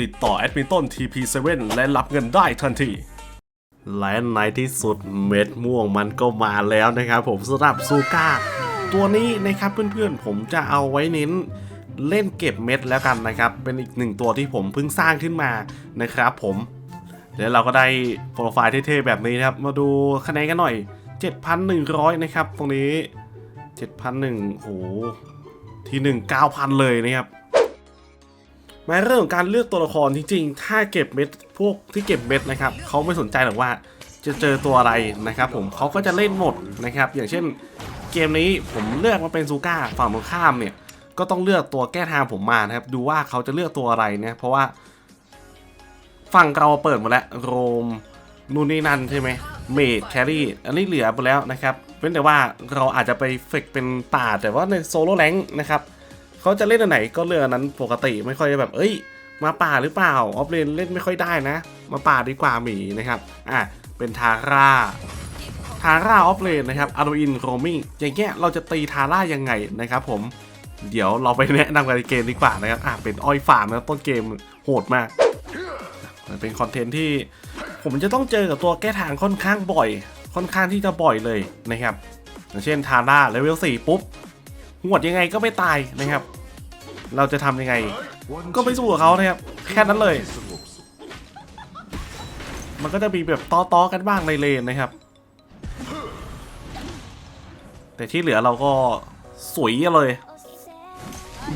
ติดต่อแอดมินต้น TP7 และรับเงินได้ทันที และในที่สุดเม็ดม่วงมันก็มาแล้วนะครับผมสำหรับซูก้าตัวนี้นะครับเพื่อนๆผมจะเอาไว้เน้นเล่นเก็บเม็ดแล้วกันนะครับ เป็นอีกหนึ่งตัวที่ผมเพิ่งสร้างขึ้นมานะครับผมแล้วเราก็ได้โปรไฟล์เท่ๆแบบนี้นะครับ มาดูคะแนนกันหน่อย 7,100 นะครับ ตรงนี้ 7,001โห ที่ 1 9,000 เลยนะครับ มาเรื่องของการเลือกตัวละครจริงๆ ถ้าเก็บเม็ดพวกที่เก็บเม็ดนะครับเขาไม่สนใจหรอกว่าจะเจอตัวอะไรนะครับ ผมเขาก็จะเล่นหมดนะครับ อย่างเช่นเกมนี้ผมเลือกมาเป็นซูก้าฝั่งตรงข้ามเนี่ย ก็ต้องเลือกตัวแก้ทางผมมานะครับ ดูว่าเขาจะเลือกตัวอะไรเนี่ยเพราะว่า ฝั่งเราเปิดหมดแล้วโรมนู่นนี่นั่นใช่ไหมเมดแครี่อันนี้เหลือไปแล้วนะครับเว้นแต่ว่าเราอาจจะไปเฟกเป็นป่าแต่ว่าในโซโล่แรงนะครับ เขาจะเล่นอันไหนก็เลือกอันนั้นปกติไม่ค่อยจะแบบ เอ้ย มาป่าหรือเปล่า ออฟเลนเล่นไม่ค่อยได้นะ มาป่าดีกว่าหมีนะครับ อะ เป็นทาร่า ทาร่าออฟเลนนะครับอาร์อินโรมิงอย่างเงี้ยเราจะตีทาร่ายังไงนะครับผม เดี๋ยวเราไปแนะนำกันในเกมดีกว่านะครับ อะ เป็นอ้อยฟามนะต้นเกมโหดมาก มันเป็นคอนเทนต์ที่ผมจะต้องเจอกับตัวแก้ทางค่อนข้างบ่อย ค่อนข้างที่จะบ่อยเลยนะครับอย่างเช่นทาร่าเลเวล4ปุ๊บหวดยังไงก็ไม่ตายนะครับ เราจะทำยังไง ก็ไปสู้กับเขานะครับ แค่นั้นเลย มันก็จะมีแบบต้อๆกันบ้างในเลนนะครับ แต่ที่เหลือเราก็สวยเลย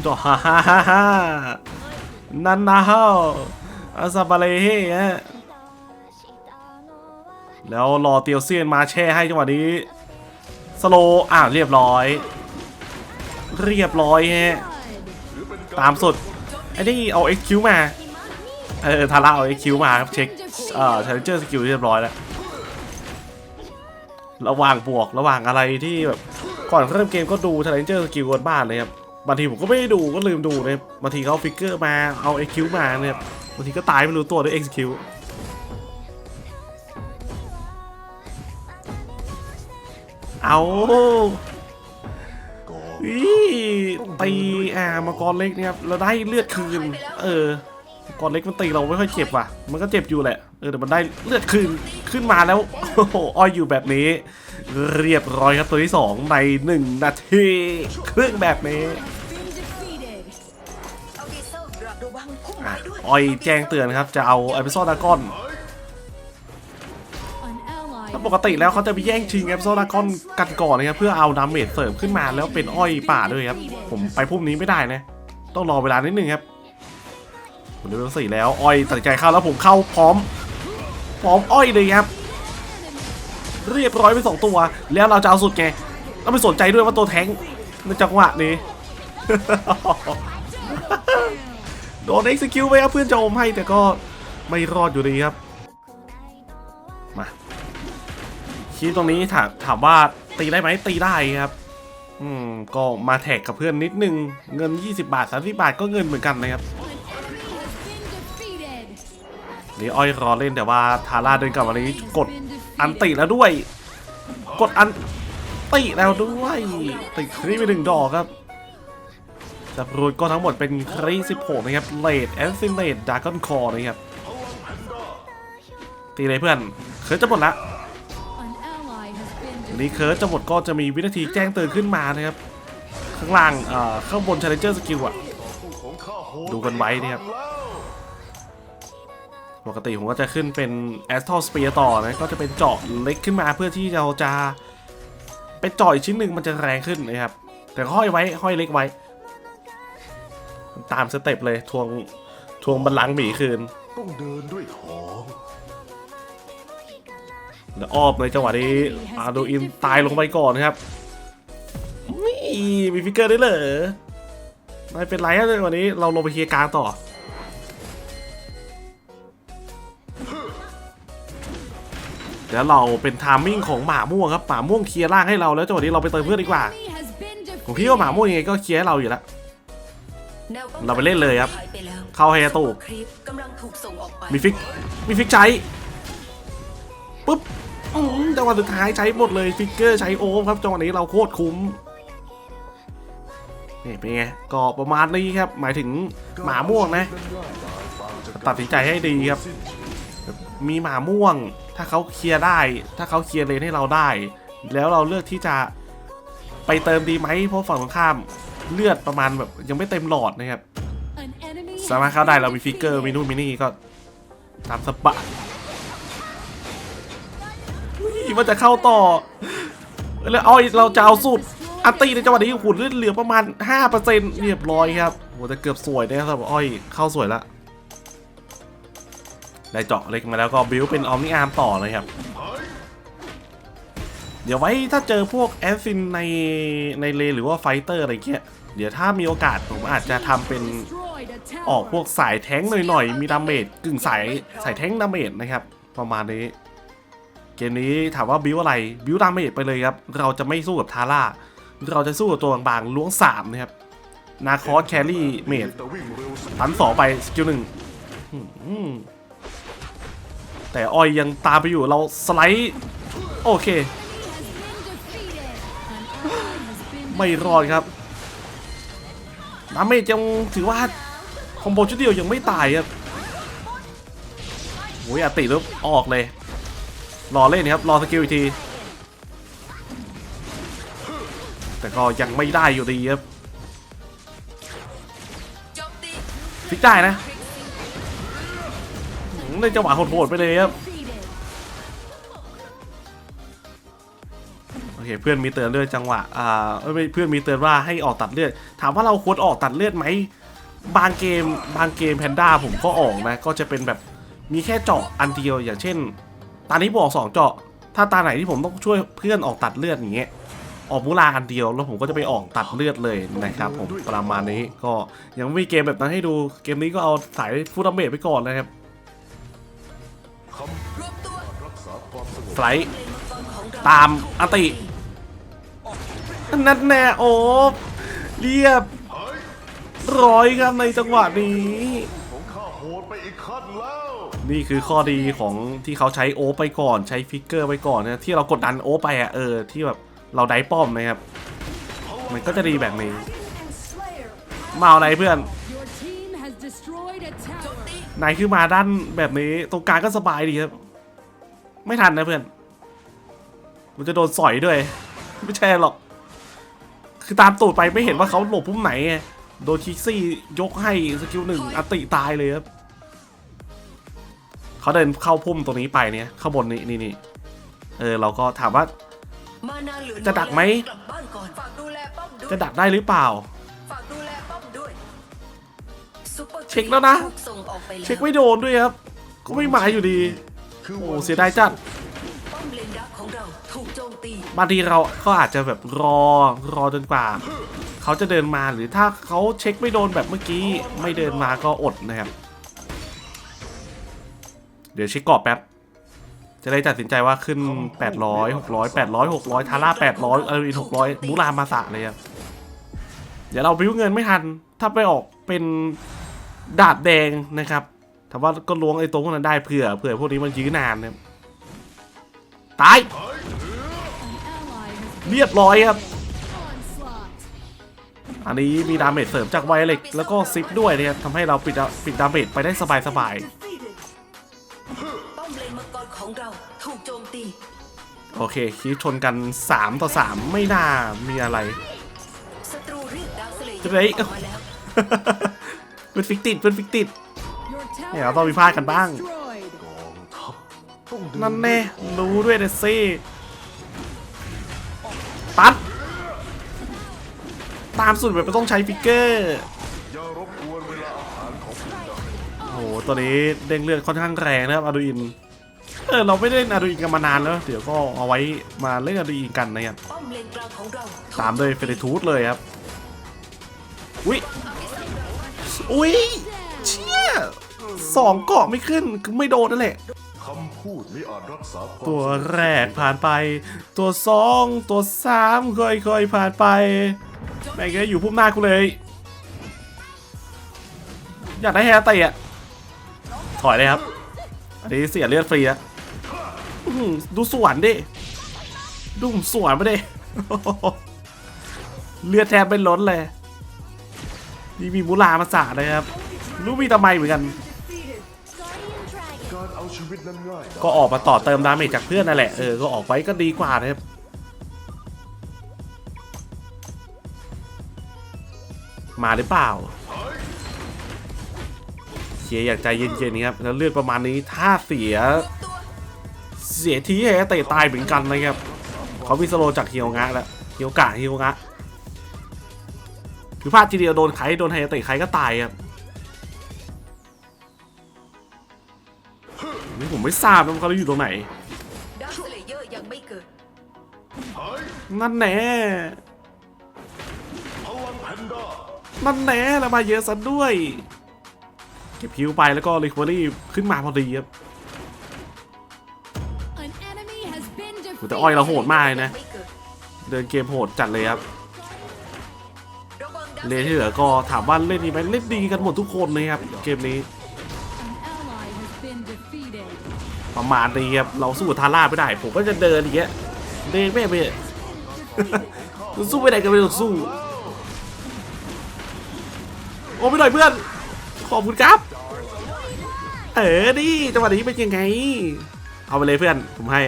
จอฮ่าฮ่าฮ่าฮ่านันนาฮาอาซาบาเลเฮะแล้วรอเตียวเซียนมาแช่ให้จังหวะนี้ สโลอ่าเรียบร้อย เรียบร้อยฮะ ตามสุด ไอ้นี่เอา XQ มา เออทาร่าเอา XQ มาครับเช็คเอ่อ Challenger Skill เรียบร้อยแล้ว ระหว่างบวกระหว่างอะไรที่แบบก่อนเริ่มเกมก็ดู Challenger Skill กันบ้านเลยครับบางทีผมก็ไม่ได้ดูก็ลืมดูเลยบางทีเขาฟิกเกอร์มาเอา XQ มาเนี่ยบางทีก็ตายไม่รู้ตัวด้วย XQ เอา อีตีอ่ามังกรเล็กนี่ยครับเราได้เลือดคืน เออมังกรเล็กมันตีเราไม่ค่อยเจ็บว่ะ มันก็เจ็บอยู่แหละ เออแต่มันได้เลือดคืนขึ้นมาแล้วโอ้โหอ้อยอยู่แบบนี้ เรียบร้อยครับตัวที่สองในหนึ่งนาทีครึ่งแบบนี้อะอ้อยแจ้งเตือนครับจะเอาเอพิโซดดากอน ปกติแล้วเขาจะไปแย่งชิงเอพิโซดดากอนกันก่อนนะครับเพื่อเอาดาเมจเสริมขึ้นมาแล้วเป็นอ้อยป่าด้วยครับ ผมไปพุ่มนี้ไม่ได้นะ ต้องรอเวลานิดนึงครับผมเลเวลสี่แล้วอ้อยตัดใจเข้าแล้วผมเข้าพร้อม พร้อมอ้อยเลยครับ เรียบร้อยไปสองตัว แล้วเราจะเอาสุดไงเราไม่สนใจด้วยว่าตัวแทงในจังหวะนี้โดน execute ไปครับเพื่อนจะอมให้แต่ก็ไม่รอดอยู่ดีครับ คีย์ตรงนี้ถามถามว่าตีได้ไหมตีได้ครับ อืมก็มาแท็กกับเพื่อนนิดนึง เงิน 20 บาท30บาทก็เงินเหมือนกันนะครับนี่อ้อยรอเล่นแต่ว่าทาร่าเดินกลับมานี้กดอันติแล้วด้วย กดอันติแล้วด้วยติดครีไปหนึ่งดอกครับจับรูดก็ทั้งหมดเป็นครี16นะครับเลดแอนซิเลดดากอนคอนะครับตีเลยเพื่อนเคิร์ดจะหมดละวั นี้เคิร์ดจะหมดก็จะมีวินาทีแจ้งเตือนขึ้นมานะครับ ข้างล่างเอ่อข้างบน Challenger Skill อะดูกันไว้นะครับปกติผมก็จะขึ้นเป็น Astral Spear ต่อนะก็จะเป็นเจาะเล็กขึ้นมาเพื่อที่เราจะเป็นเจาะอีกชิ้นหนึ่งมันจะแรงขึ้นนะครับ แต่ก็ห้อยไว้ห้อยเล็กไว้ ตามสเต็ปเลยทวงทวงบัลลังก์หมีคืน ต้องเดินด้วยท้อง แล้วอ้อมในจังหวะนี้อาโดอินตายลงไปก่อนครับนี่มีฟิกเกอร์ได้เหรอไม่เป็นไรครับในวันนี้เราลงไปเคียร์กลางต่อเดี๋ยวเราเป็นทามมิ่งของหมาม่วงครับหมาม่วงเคลียร์ร่างให้เราแล้วจังหวะนี้เราไปเติมเพื่อนดีกว่าผมคิดว่าหมาม่วงยังไงก็เคลียร์ให้เราอยู่แล้วเราไปเล่นเลยครับ เข้าไฮตุกมีฟิกมีฟิกใช้ปุ๊บ จังหวะสุดท้ายใช้หมดเลยฟิกเกอร์ใช้โอมครับจังหวะนี้เราโคตรคุ้มนี่เป็นไงก็ประมาณนี้ครับ หมายถึงหมาม่วงนะ ตัดสินใจให้ดีครับ มีหมาม่วง ถ้าเขาเคลียร์ได้ ถ้าเขาเคลียร์เลนให้เราได้ แล้วเราเลือกที่จะไปเติมดีไหมเพราะฝั่งตรงข้ามเลือดประมาณแบบยังไม่เต็มหลอดนะครับ สามารถเข้าได้เรามีฟิกเกอร์มีนู่นมีนี่ก็ตามสบาย อุ๊ยมันจะเข้าต่อ แล้วเอาเราจะเอาสูตรอันตีในจังหวะนี้หุ่นเลือดเหลือประมาณ 5%เรียบร้อยครับโหแต่เกือบสวยนะครับอ้อยเข้าสวยละได้เจาะเล็กมาแล้วก็บิวเป็นออมนิอาร์มต่อเลยครับ เดี๋ยวไว้ถ้าเจอพวกแอสซินในในเลหรือว่าไฟเตอร์อะไรเงี้ย เดี๋ยวถ้ามีโอกาสผมอาจจะทำเป็นออกพวกสายแท้งหน่อยๆ มีดาเมจกึ่งสายสายแท้งดาเมจนะครับ ประมาณนี้ เกมนี้ถามว่าบิวอะไรบิวดาเมจไปเลยครับ เราจะไม่สู้กับทาร่า เราจะสู้กับตัวบางๆล้วงสามนะครับ นาคอสแครี่เมจตันสองไปสกิลหนึ่งแต่ออยยังตามไปอยู่เราสไลด์ โอเค ไม่รอดครับดาเมจยังถือว่าคอมโบชุดเดียวยังไม่ตายครับโอ้ยอติแล้วออกเลย รอเล่นครับ รอสกิลอีกที แต่ก็ยังไม่ได้อยู่ดีครับโจมตีพลิกได้นะในจังหวะโหดๆไปเลยครับ โอเคเพื่อนมีเตือนด้วยจังหวะ อ่าเอ้ยไม่เพื่อนมีเตือนว่าให้ออกตัดเลือด ถามว่าเราควรออกตัดเลือดไหม บางเกมบางเกมแพนด้าผมก็ออกนะ ก็จะเป็นแบบมีแค่เจาะอันเดียวอย่างเช่น ตานี้ผมออกสองเจาะ ถ้าตาไหนที่ผมต้องช่วยเพื่อนออกตัดเลือดอย่างเงี้ยออกมูลาอันเดียวแล้วผมก็จะไปออกตัดเลือดเลยนะครับผมประมาณนี้ก็ยังไม่มีเกมแบบนั้นให้ดูเกมนี้ก็เอาสายฟูดาเมจไปก่อนนะครับรวมตัวไฟลท์เลนมังกรของเราตามอตินั่นแน่โอ้เรียบร้อยครับในจังหวะนี้ของข้าโหดไปอีกขั้นแล้ว นี่คือข้อดีของที่เขาใช้โอไปก่อนใช้ฟิกเกอร์ไปก่อนนะที่เรากดดันโอไปอะเออที่แบบเราได้ป้อมนะครับ มันก็จะดีแบบนี้ มาเอาอะไรเพื่อนนายคือมาด้านแบบนี้ตรงกลางก็สบายดีครับ ไม่ทันนะเพื่อน มันจะโดนสอยด้วย ไม่ใช่หรอก คือตามตูดไปไม่เห็นว่าเขาหลบพุ่มไหน โดนคิกซี่ยกให้สกิลหนึ่งอติตายเลยครับ เขาเดินเข้าพุ่มตรงนี้ไปเนี่ยข้างบนนี้นี่นี่เออเราก็ถามว่า จะดักไหมจะดักได้หรือเปล่า เช็คแล้วนะ เช็คไม่โดนด้วยครับ ก็ไม่มาอยู่ดี โอ้เสียดายจัดป้อมเลนดักของเราถูกโจมตีบางทีเราก็อาจจะแบบรอรอจนกว่า เขาจะเดินมาหรือถ้าเขาเช็คไม่โดนแบบเมื่อกี้ ไม่เดินมาก็อดนะครับ เดี๋ยวเช็คกรอบแป๊บ จะได้ตัดสินใจว่าขึ้น 800 600 800 600 ทาร่า 800เอออิน600มูรามาสะเลยครับเดี๋ยวเราบิ้วเงินไม่ทัน ถ้าไปออกเป็นดาบแดงนะครับถามว่าก็ล้วงไอ้ตรงนั้นได้เผื่อเผื่อพวกนี้มันยื้อนานนะครับตาย An ally has เรียบร้อยครับ onslaught. อันนี้มีดาเมจเสริมจากไวเล็กแล้วก็ซิปด้วยนะครับทำให้เราปิดดาปิดดาเมจไปได้สบายส ของเราถูกโจมตีๆโอเคคีชนกัน 3 ต่อ 3 ไม่น่ามีอะไรศัตรูเรียกดาวสเลย์จะได้ออกมาแล้วเป็นฟิกติดเป็นฟิกติด Your tower เนี่ยเราต้องมีพลาดกันบ้าง destroyed. กองทัพต้องเดินั่นแน่รู้ด้วยเดซี่ตัด ตามสุดแบบไม่ต้องใช้ฟิกเกอร์ อย่ารบกวนเวลาอาหารของคุณได้โอ้โหตัวนี้เด้งเลือดค่อนข้างแรงนะครับอาดูอิน เออเราไม่ได้เล่นอาดูอินกันมานานแล้ว เดี๋ยวก็เอาไว้มาเล่นอาดูอินกันนะครับป้อมเลนกลางของเราถูกตามด้วยเฟรทูธเลยครับอุ้ยอุ้ยเชี่ยสองเกาะไม่ขึ้นคือไม่โดนนั่นแหละข้คำพูดไม่อาจรักษาความตัวแรกผ่านไป ตัวสองตัวสามค่อยๆผ่านไปแม่งก็อยู่พุ่มหน้ากูเลย อยากได้แฮร์เตะอะถอยเลยครับ อันนี้เสียเลือดฟรีอะอื้อหือดูสวนดิ ดูผมสวนไปดิ เลือดแทบเป็นล้นเลย นี่มีมูลามาสาดเลยครับ รู้มีทำไมเหมือนกัน ก็ออกมาต่อเติมดาเมจจากเพื่อนนั่นแหละ เออ ก็ออกไว้ก็ดีกว่านะครับมาหรือเปล่า เชียร์อยากใจเย็นๆครับแล้วเลือดประมาณนี้ถ้าเสีย เสียทีให้เตะตายเหมือนกันนะครับเขามีสโลจากเฮียวงะแล้วเฮียวกะเฮียวงะคือพลาดทีเดียวโดนใครโดนไฮเตะใครก็ตายครับนี่ผมไม่ทราบนะว่าเขาอยู่ตรงไหนนั่นแน่นั่นแน่แล้วมาเยอะซะด้วย เก็บฮิวไปแล้วก็รีคอรี่ขึ้นมาพอดีครับ An enemy has been แต่อ้อยเราโหด defeated. มากเลยนะไม่เกิดเดินเกมโหดจัดเลยครับระวังดักเลนที่เหลือก็ถามว่าเล่นดีไหมเล่นดีกันหมดทุกคนเลยครับเกมนี้ An ally has been defeated. ประมาณนี้ครับเราสู้กับทาร่าไม่ได้ ผมก็จะเดินอย่างเงี้ยเดินไม่ไปสู้ไม่ได้ก็ไม่ต้องสู้โอ้ไม่หน่อยเพื่อน ขอบคุณครับ เออนี่จังหวะนี้เป็นยังไง เอาไปเลยเพื่อน ผมให้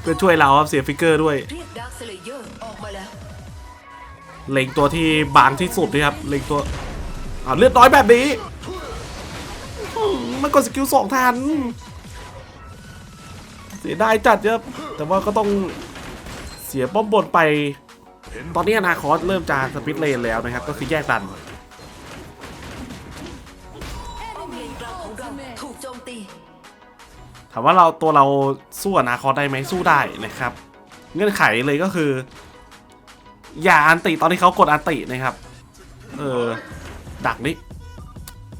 เพื่อช่วยเราครับเสียฟิกเกอร์ด้วยเล็งตัวที่บางที่สุดนะครับเล็งตัวอ่าเลือดน้อยแบบนี้มันกดสกิลสองทัน เสียดายจัดครับแต่ว่าก็ต้องเสียป้อมบนไป ตอนนี้อนาคอสเริ่มจะสปิดเลนแล้วนะครับ ก็คือแยกดันามว่าเราตัวเราสู้อนาคอสได้ไหมสู้ได้นะครับ เงื่อนไขเลยก็คือ อย่าอันติตอนที่เขากดอันตินะครับ เออดักนี่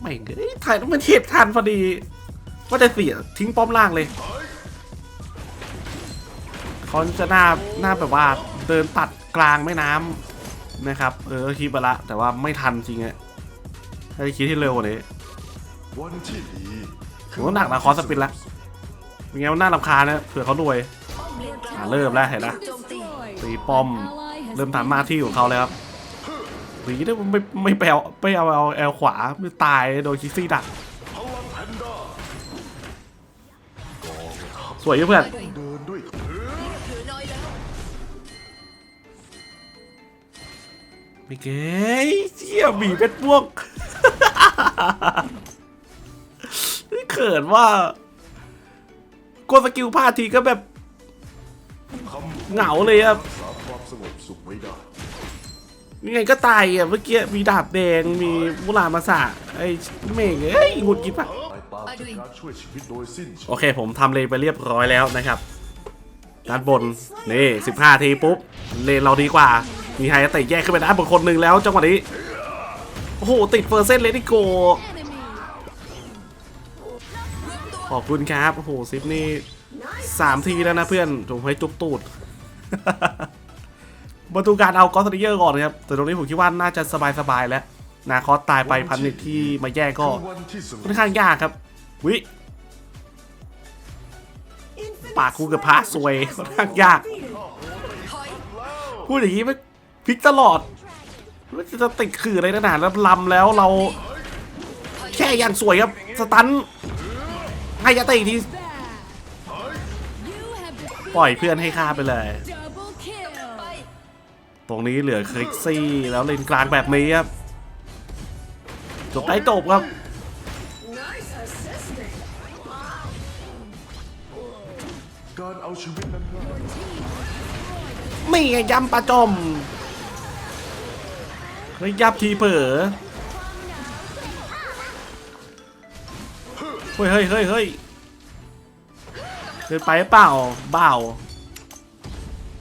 ไม่เงยถ่ายต้องเป็นเทปทันพอดีว่าจะเสียทิ้งป้อมล่างเลยเขาจะหน้าหน้าแบบว่าเดินตัดกลางแม่น้ำนะครับ เออคิดไปละ แต่ว่าไม่ทันจริงอะถ้าจะคิดที่เร็วกว่านี้วันที่ดีผมว่าหนักนะคอสสปินละ เป็นไงว่าน่ารำคาญนะเผื่อเขารวยอมเลนกลาเริ่มแล้วเห็นนะตีป้อมเริ่มทำหน้าที่ของเขาเลยครับหนีได้ไม่ไม่ไปเอาไปเอาเอาแอลขวาไม่ตายโดนคิซี่ดักสวยยู่เพื่อนไม่เก๋เชี่ยหมีเป็นพวกเขินว่า กดสกิลพลาดทีก็แบบเหงาเลยครับรักษาความสงบสุขไว้ได้ยังไงก็ตายอะเมื่อกี้มีดาบแดงมีมุลามาสะไอ้เมงเอ้ยหุดหงิดปะตายตามจากการช่วยชีวิตโอเคผมทำเลนไปเรียบร้อยแล้วนะครับด้านบนนี่15 ทีปุ๊บเลนเราดีกว่า มีไฮเตะแยกขึ้นไปด้านบนคนหนึ่งแล้วจังหวะนี้โอ้โหติดเฟอร์เซนเลนิโก ขอบคุณครับ โอ้โหซิปนี่สามทีแล้วนะเพื่อนผมให้จุ๊บตูดมาดูการเอากอสติเยอร์ก่อนนะครับ แต่ตรงนี้ผมคิดว่าน่าจะสบายๆแล้ว นาคอสตายไปพันนิดที่มาแยกก็ค่อนข้างยากครับ วิปากคูกับพระสวยค่อนข้างยาก พูดอย่างนี้ไม่พลิกตลอดมันจะติดขื่ออะไรขนาดแล้วลำแล้วเรา แค่อย่างสวยครับ สตัน ให้ยาเตะอีกที ปล่อยเพื่อนให้ฆ่าไปเลย ตรงนี้เหลือคลิกซี่ แล้วเลนกลางแบบนี้ครับจบได้จบครับ การเอาชีวิตนั้นง่ายนี่ไงยำปลาจมเฮ้ยยับทีเผลอ เฮ้ยเฮ้ยเฮ้ยเฮ้ยเกินไปเปล่าเปล่า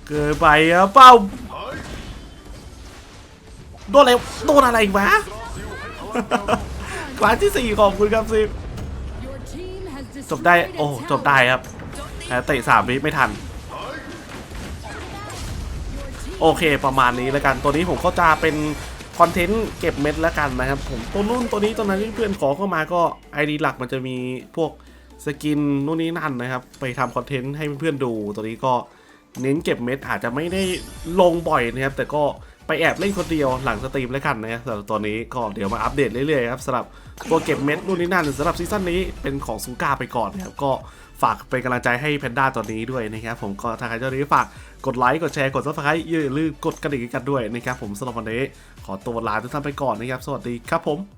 เกินไปเปล่าโดนอะไรโดนอะไรวะกลาสที่สี่ขอบคุณครับซิจบได้โอ้จบได้ครับแต่เตะสามวิไม่ทัน โอเคประมาณนี้แล้วกันตัวนี้ผมก็จะเป็น คอนเทนต์เก็บเม็ดแล้วกันนะครับผมตัวนู่นตัวนี้ตัวนั้นที่เพื่อนขอเข้ามาก็ไอดีหลักมันจะมีพวกสกินนู่นนี่นั่นนะครับ ไปทำคอนเทนต์ให้เพื่อนๆดูตัวนี้ก็เน้นเก็บเม็ดอาจจะไม่ได้ลงบ่อยนะครับ แต่ก็ ไปแอบเล่นคนเดียวหลังสตรีมแล้วกันนะสำหรับตอนนี้ก็เดี๋ยวมาอัปเดตเรื่อยๆครับสำหรับตัวเก็บเม็ดนู่นนี่นั่นสำหรับซีซั่นนี้เป็นของซูก้าไปก่อนนะครับก็ฝากเป็นกำลังใจให้แพนด้าตอนนี้ด้วยนะครับผมก็ถ้าใครชอบนี้ฝากกดไลค์กดแชร์กดซับสไครต์อย่าลืมกดกระดิ่งกันด้วยนะครับผมสำหรับวันนี้ขอตัวลาทุกท่านไปก่อนนะครับสวัสดีครับผม